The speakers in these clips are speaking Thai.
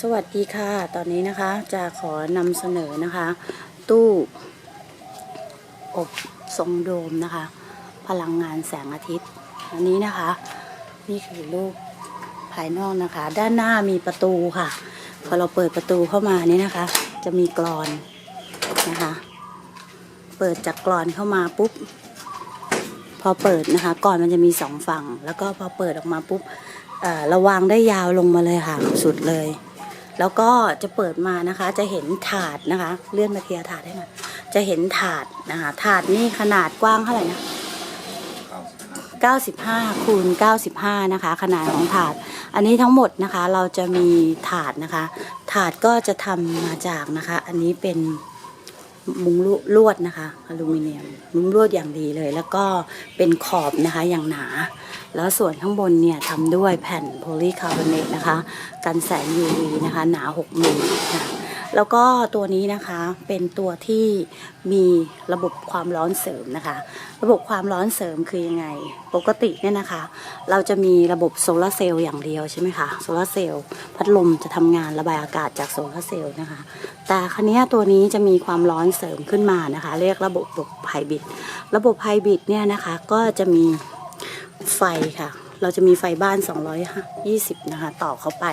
สวัสดีค่ะ ตอนนี้นะคะจะขอนำเสนอนะคะ ตู้อบทรงโดมนะคะ พลังงานแสงอาทิตย์ อันนี้นะคะ นี่คือรูปภายนอกนะคะ ด้านหน้ามีประตูค่ะ พอเราเปิดประตูเข้ามานี่นะคะ จะมีกรอนนะคะ เปิดจากกรอนเข้ามาปุ๊บพอเปิดนะคะก่อนมันจะมีสองฝั่ง แล้วก็พอเปิดออกมาปุ๊บ ระวางได้ยาวลงมาเลยค่ะ สุดเลย แล้วก็จะเปิดมานะคะ จะเห็นถาดนะคะ เลื่อนมาเคลียถาดให้ไหน่อยจะเห็นถาดนะคะ ถาดนี่ขนาดกว้างเท่าไหร่นะ95คูณ95 นะคะ ขนาดของถาด อันนี้ทั้งหมดนะคะเราจะมีถาดนะคะ ถาดก็จะทำมาจากนะคะ อันนี้เป็น มุ้งลวดนะคะอลูมิเนียมมุ้งลวดอย่างดีเลย แล้วก็เป็นขอบนะคะอย่างหนา แล้วส่วนข้างบนเนี่ยทำด้วยแผ่นโพลีคาร์บอเนตนะคะ กันแสง UV นะคะ หนา 6มิลค่ะ แล้วก็ตัวนี้นะคะเป็นตัวที่มีระบบความร้อนเสริมนะคะ ระบบความร้อนเสริมคือยังไง ปกติเนี่ยนะคะ เราจะมีระบบโซลาร์เซลล์อย่างเดียวใช่ไหมคะโซลาร์เซลล์พัดลมจะทำงานระบายอากาศจากโซลาร์เซลล์นะคะ แต่คันนี้ตัวนี้จะมีความร้อนเสริมขึ้นมานะคะ เรียกระบบระบบไฮบริดระบบไฮบริดเนี่ยนะคะก็จะมีไฟค่ะ เราจะมีไฟบ้าน 220 นะคะ ต่อเข้าไป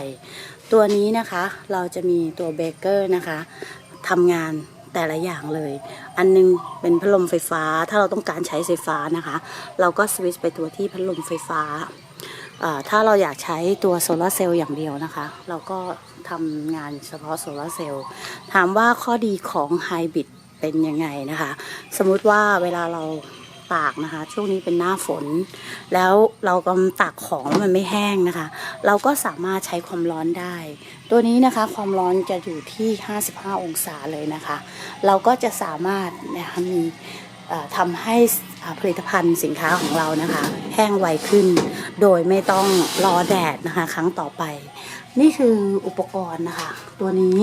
ตัวนี้นะคะเราจะมีตัวเบเกอร์นะคะทำงานแต่ละอย่างเลย อันนึงเป็นพัดลมไฟฟ้า ถ้าเราต้องการใช้ไฟฟ้านะคะ เราก็สวิตช์ไปตัวที่พัดลมไฟฟ้า ถ้าเราอยากใช้ตัวโซลาเซลล์อย่างเดียวนะคะ เราก็ทำงานเฉพาะโซลาเซลล์ ถามว่าข้อดีของไฮบริดเป็นยังไงนะคะ สมมุติว่าเวลาเรา ตากนะคะ ช่วงนี้เป็นหน้าฝน แล้วเรากำลังตากของมันไม่แห้งนะคะ เราก็สามารถใช้ความร้อนได้ ตัวนี้นะคะความร้อนจะอยู่ที่ 55 องศาเลยนะคะ เราก็จะสามารถนะคะมีทำให้ผลิตภัณฑ์สินค้าของเรานะคะ แห้งไวขึ้น โดยไม่ต้องรอแดดนะคะ ครั้งต่อไป นี่คืออุปกรณ์นะคะ ตัวนี้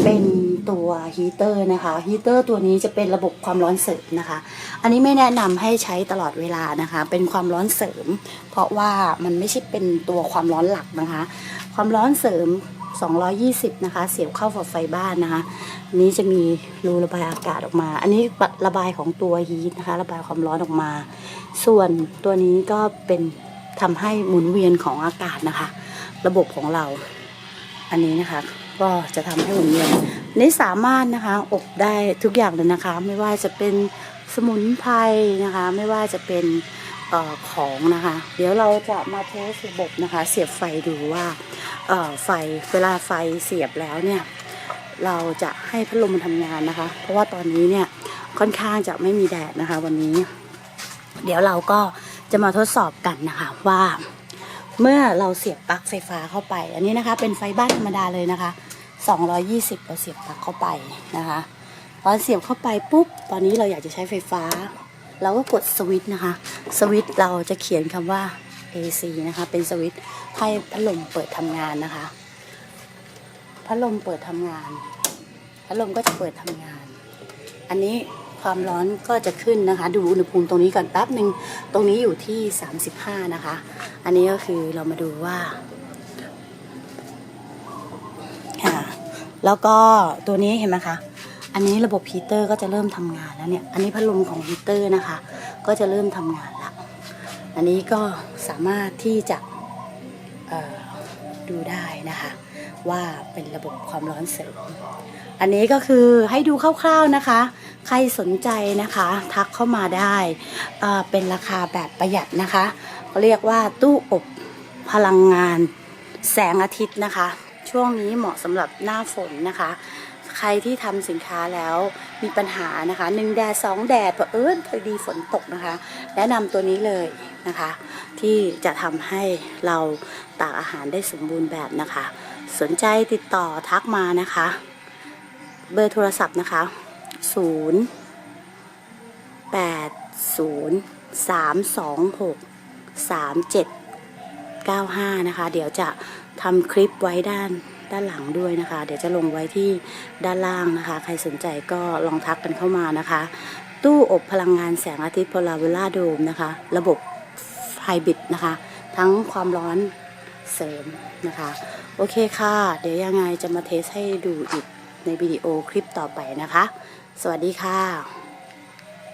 เป็นตัวฮีเตอร์นะคะฮีเตอร์ตัวนี้จะเป็นระบบความร้อนเสริมนะคะ อันนี้ไม่แนะนำให้ใช้ตลอดเวลานะคะ เป็นความร้อนเสริม เพราะว่ามันไม่ใช่เป็นตัวความร้อนหลักนะคะ ความร้อนเสริม 220 นะคะ เสียบเข้าฝักไฟบ้านนะคะนนี้จะมีรูระบายอากาศออกมา อันนี้ระบายของตัวฮีทนะคะ ระบายความร้อนออกมา ส่วนตัวนี้ก็เป็นทำให้หมุนเวียนของอากาศนะคะ ระบบของเราอันนี้นะคะ ก็จะทำให้หมุนเวียนนี่สามารถนะคะอบได้ทุกอย่างเลยนะคะ ไม่ว่าจะเป็นสมุนไพรนะคะ ไม่ว่าจะเป็นออของนะคะ เดี๋ยวเราจะมาเทสระบบนะคะ เสียบไฟดูว่าออไฟเวลาไฟเสียบแล้วเนี่ยเราจะให้พัดลมมันทำงานนะคะ เพราะว่าตอนนี้เนี่ยค่อนข้างจะไม่มีแดดนะคะ วันนี้ เดี๋ยวเราก็จะมาทดสอบกันนะคะว่า เมื่อเราเสียบปลั๊กไฟฟ้าเข้าไป อันนี้นะคะเป็นไฟบ้านธรรมดาเลยนะคะ 220 เราเสียบปลั๊กเข้าไปนะคะพอเสียบเข้าไปปุ๊บ ตอนนี้เราอยากจะใช้ไฟฟ้า เราก็กดสวิตช์นะคะ สวิตช์เราจะเขียนคำว่า AC นะคะ เป็นสวิตช์ให้พัดลมเปิดทำงานนะคะ พัดลมเปิดทำงาน พัดลมก็จะเปิดทำงาน อันนี้ ความร้อนก็จะขึ้นนะคะ ดูอุณหภูมิตรงนี้ก่อนแป๊บหนึ่งตรงนี้อยู่ที่ 35 นะคะ อันนี้ก็คือเรามาดูว่าค่ะแล้วก็ตัวนี้เห็นไหมคะ อันนี้ระบบฮีเตอร์ก็จะเริ่มทำงานแล้วเนี่ย อันนี้พัดลมของฮีเตอร์นะคะ ก็จะเริ่มทำงานละ อันนี้ก็สามารถที่จะ ดูได้นะคะ ว่าเป็นระบบความร้อนเสริม อันนี้ก็คือให้ดูคร่าวๆนะคะ ใครสนใจนะคะ ทักเข้ามาได้เเป็นราคาแบบประหยัดนะคะเขาเรียกว่าตู้อบพลังงานแสงอาทิตย์นะคะ ช่วงนี้เหมาะสำหรับหน้าฝนนะคะ ใครที่ทำสินค้าแล้วมีปัญหานะคะหนึ่งแดดสองแดดเผอิญพอดีฝนตกนะคะ แนะนำตัวนี้เลยนะคะ ที่จะทำให้เราตากอาหารได้สมบูรณ์แบบนะคะ สนใจติดต่อทักมานะคะ เบอร์โทรศัพท์นะคะ 0 8 0 3 2 6 3 7 9 5 นะคะ เดี๋ยวจะทำคลิปไว้ด้านด้านหลังด้วยนะคะ เดี๋ยวจะลงไว้ที่ด้านล่างนะคะ ใครสนใจก็ลองทักกันเข้ามานะคะ ตู้อบพลังงานแสงอาทิตย์พลาเวล่าโดมนะคะ ระบบ ไฮบริดนะคะ ทั้งความร้อนเสริมนะคะ โอเคค่ะ เดี๋ยวยังไงจะมาเทสให้ดูอีกในวิดีโอคลิปต่อไปนะคะ สวัสดีค่ะ